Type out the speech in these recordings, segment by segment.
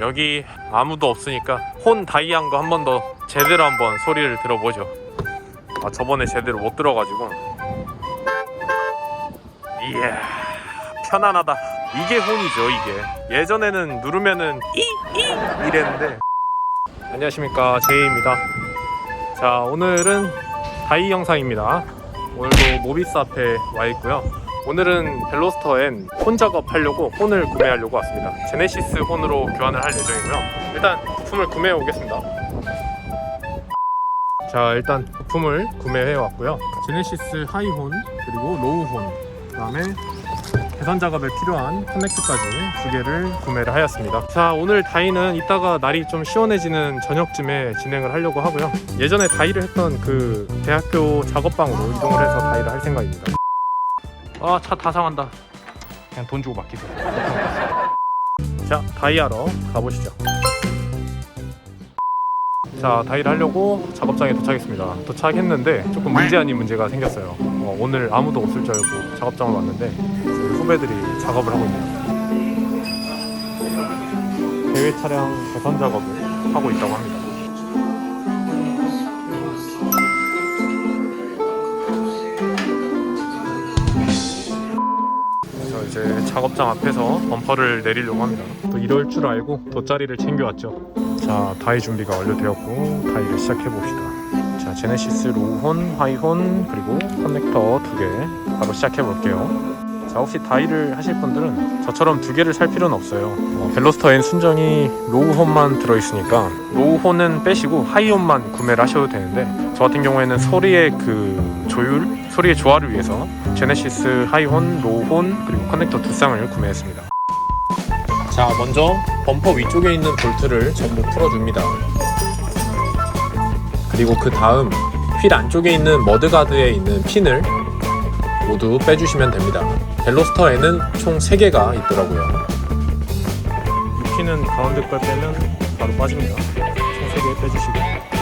여기 아무도 없으니까 혼 다이한 거 한 번 더 제대로 한번 소리를 들어보죠. 아 저번에 제대로 못 들어가지고 이야 편안하다. 이게 혼이죠 이게. 예전에는 누르면은 이랬는데. 안녕하십니까 제이입니다. 자 오늘은 다이 영상입니다. 오늘도 모비스 앞에 와 있고요. 오늘은 벨로스터엔 혼 작업하려고 혼을 구매하려고 왔습니다. 제네시스 혼으로 교환을 할 예정이고요. 일단 부품을 구매해 오겠습니다. 자 일단 부품을 구매해 왔고요. 제네시스 하이혼 그리고 로우혼 그 다음에 개선 작업에 필요한 커넥트까지 두 개를 구매를 하였습니다. 자 오늘 다이는 이따가 날이 좀 시원해지는 저녁쯤에 진행을 하려고 하고요. 예전에 다이를 했던 그 대학교 작업방으로 이동을 해서 다이를 할 생각입니다. 아 차 다 상한다. 그냥 돈 주고 맡기세요. 자 다이하러 가보시죠. 자 다이를 하려고 작업장에 도착했습니다. 도착했는데 조금 문제 아닌 문제가 생겼어요. 어, 오늘 아무도 없을 줄 알고 작업장을 왔는데 저희 후배들이 작업을 하고 있네요. 대회 차량 개선 작업을 하고 있다고 합니다. 작업장 앞에서 범퍼를 내리려고 합니다. 또 이럴 줄 알고 돗자리를 챙겨왔죠. 자, 다이 준비가 완료되었고 다이를 시작해 봅시다. 자, 제네시스 로우혼, 하이혼 그리고 커넥터 두 개 바로 시작해 볼게요. 자, 혹시 다이를 하실 분들은 저처럼 두 개를 살 필요는 없어요. 어, 벨로스터엔 순정이 로우혼만 들어있으니까 로우혼은 빼시고 하이혼만 구매를 하셔도 되는데 저 같은 경우에는 소리의 그 조율, 소리의 조화를 위해서 제네시스 하이혼, 로우혼 그리고 커넥터 두 쌍을 구매했습니다. 자, 먼저 범퍼 위쪽에 있는 볼트를 전부 풀어줍니다. 그리고 그 다음 휠 안쪽에 있는 머드가드에 있는 핀을 모두 빼주시면 됩니다. 벨로스터에는 총 3개가 있더라고요. 이 핀은 가운데 걸 빼면 바로 빠집니다. 총 3개 빼주시고.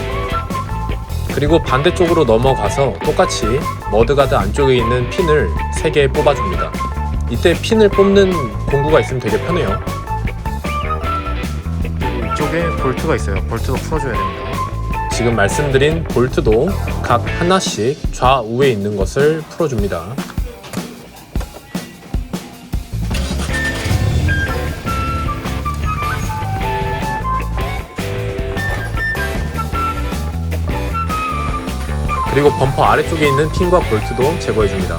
그리고 반대쪽으로 넘어가서 똑같이 머드가드 안쪽에 있는 핀을 3개 뽑아줍니다. 이때 핀을 뽑는 공구가 있으면 되게 편해요. 이쪽에 볼트가 있어요. 볼트도 풀어줘야 됩니다. 지금 말씀드린 볼트도 각 하나씩 좌우에 있는 것을 풀어줍니다. 그리고 범퍼 아래쪽에 있는 핀과 볼트도 제거해줍니다.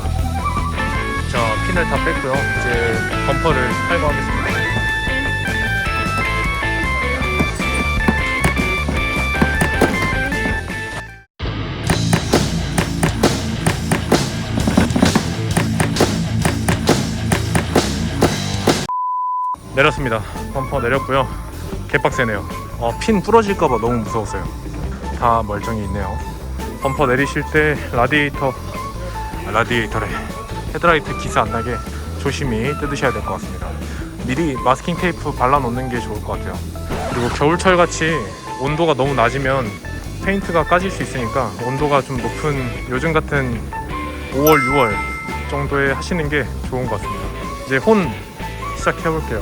자, 핀을 다 뺐고요. 이제 범퍼를 탈거하겠습니다. 내렸습니다. 범퍼 내렸고요. 개빡세네요. 어, 핀 부러질까봐 너무 무서웠어요. 다 멀쩡히 있네요. 범퍼 내리실 때 라디에이터, 아, 라디에이터래. 헤드라이트 기스 안 나게 조심히 뜯으셔야 될 것 같습니다. 미리 마스킹 테이프 발라 놓는 게 좋을 것 같아요. 그리고 겨울철 같이 온도가 너무 낮으면 페인트가 까질 수 있으니까 온도가 좀 높은 요즘 같은 5월, 6월 정도에 하시는 게 좋은 것 같습니다. 이제 혼 시작해 볼게요.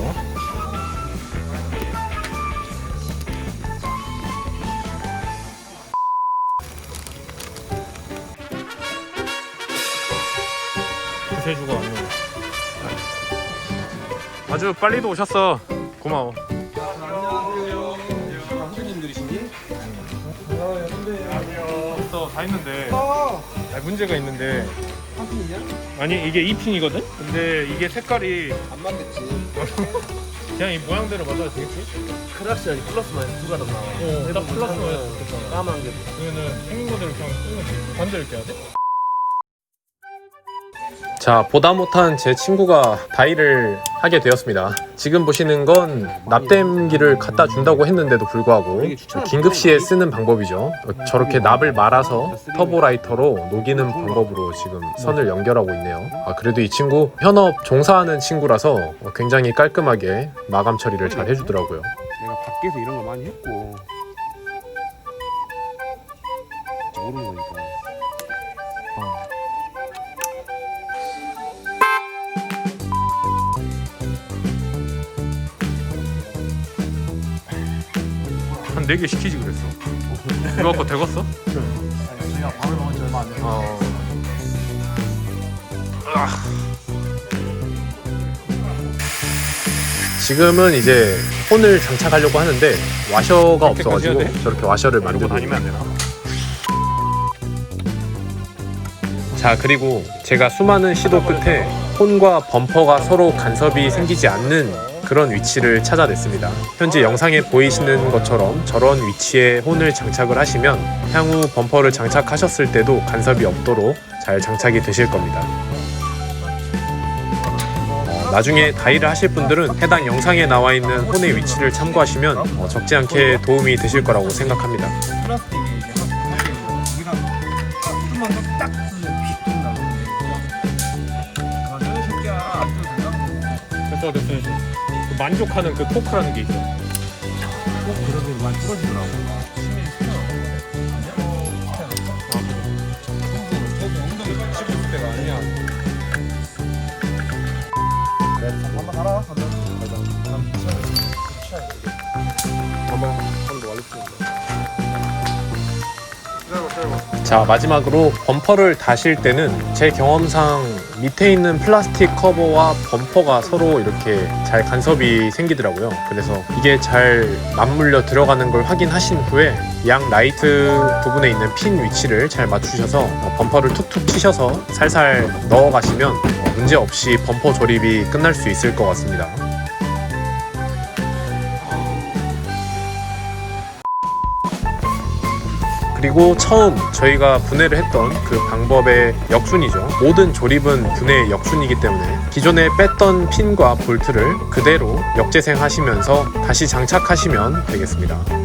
구세주가 왔네. 아주 빨리도 오셨어. 고마워. 감독님들이신지? 벌써 다 했는데 아, 아, 문제가 있는데 한 핀이냐? 아니 이게 2핀이거든? 근데 이게 색깔이 안 맞겠지. 그냥 이 모양대로 맞아도 되겠지? 크락시 아니 플러스 마이너스 두 가닥 나와. 어, 딱 플러스 마이너스. 까만 게. 그러면은 생긴 거대로 그냥 돼. 반대로 이렇게 해야 돼? 자 보다 못한 제 친구가 다이를 하게 되었습니다 지금 보시는 건 납땜기를 갖다 준다고 했는데도 불구하고 긴급 시에 쓰는 방법이죠 어, 저렇게 납을 말아서 터보라이터로 녹이는 방법으로 지금 선을 연결하고 있네요 아, 그래도 이 친구 현업 종사하는 친구라서 어, 굉장히 깔끔하게 마감 처리를 잘 해주더라고요 내가 밖에서 이런 거 많이 했고. 모르는 거니까. 어. 한 4개 시키지 그랬어 이거 갖고 되겠어? 저희가 밥을 먹은 지 얼마 안 돼서 어. 지금은 이제 폰을 장착하려고 하는데 와셔가 없어가지고 돼? 저렇게 와셔를 만들고 다니면 안 있네요. 자 그리고 제가 수많은 시도 끝에 폰과 범퍼가 서로 간섭이 생기지 않는 그런 위치를 찾아냈습니다. 현재 영상에 보이시는 것처럼 저런 위치에 혼을 장착을 하시면 향후 범퍼를 장착하셨을 때도 간섭이 없도록 잘 장착이 되실 겁니다. 어, 나중에 다이를 하실 분들은 해당 영상에 나와 있는 혼의 위치를 참고하시면 어, 적지 않게 도움이 되실 거라고 생각합니다. 떠도 된다? 됐어 됐어 됐어. 만족하는 그 토크라는 게 있어. 꼭 그러면 많이 부러지더라고. 심해 저도 엉덩이 씹을 때가 아니야 한번 가라 한번 한번 한번 완료했습니다. 자 마지막으로 범퍼를 다실 때는 제 경험상 밑에 있는 플라스틱 커버와 범퍼가 서로 이렇게 잘 간섭이 생기더라고요. 그래서 이게 잘 맞물려 들어가는 걸 확인하신 후에 양 라이트 부분에 있는 핀 위치를 잘 맞추셔서 어, 범퍼를 툭툭 치셔서 살살 넣어 가시면 어, 문제 없이 범퍼 조립이 끝날 수 있을 것 같습니다 그리고 처음 저희가 분해를 했던 그 방법의 역순이죠. 모든 조립은 분해의 역순이기 때문에 기존에 뺐던 핀과 볼트를 그대로 역재생하시면서 다시 장착하시면 되겠습니다.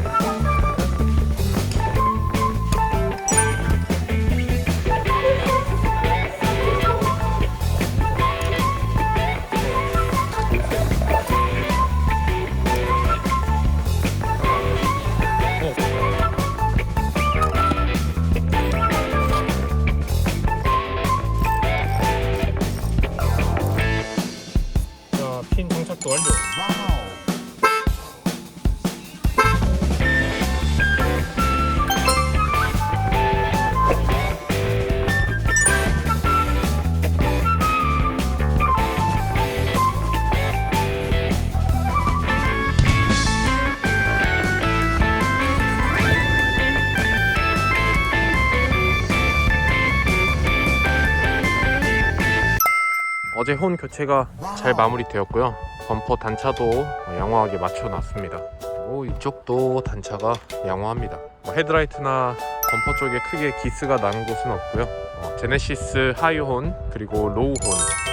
어제 혼 교체가 잘 마무리되었고요. 범퍼 단차도 양호하게 맞춰놨습니다. 그리고 이쪽도 단차가 양호합니다. 뭐 헤드라이트나 범퍼 쪽에 크게 기스가 나는 곳은 없고요. 어, 제네시스 하이혼 그리고 로우혼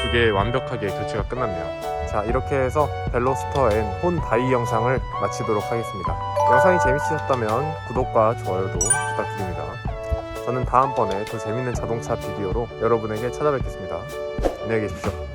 두개 완벽하게 교체가 끝났네요. 자 이렇게 해서 벨로스터 앤 혼 다이 영상을 마치도록 하겠습니다. 영상이 재밌으셨다면 구독과 좋아요도 부탁드립니다. 저는 다음번에 더 재밌는 자동차 비디오로 여러분에게 찾아뵙겠습니다. 안녕히 계십시오.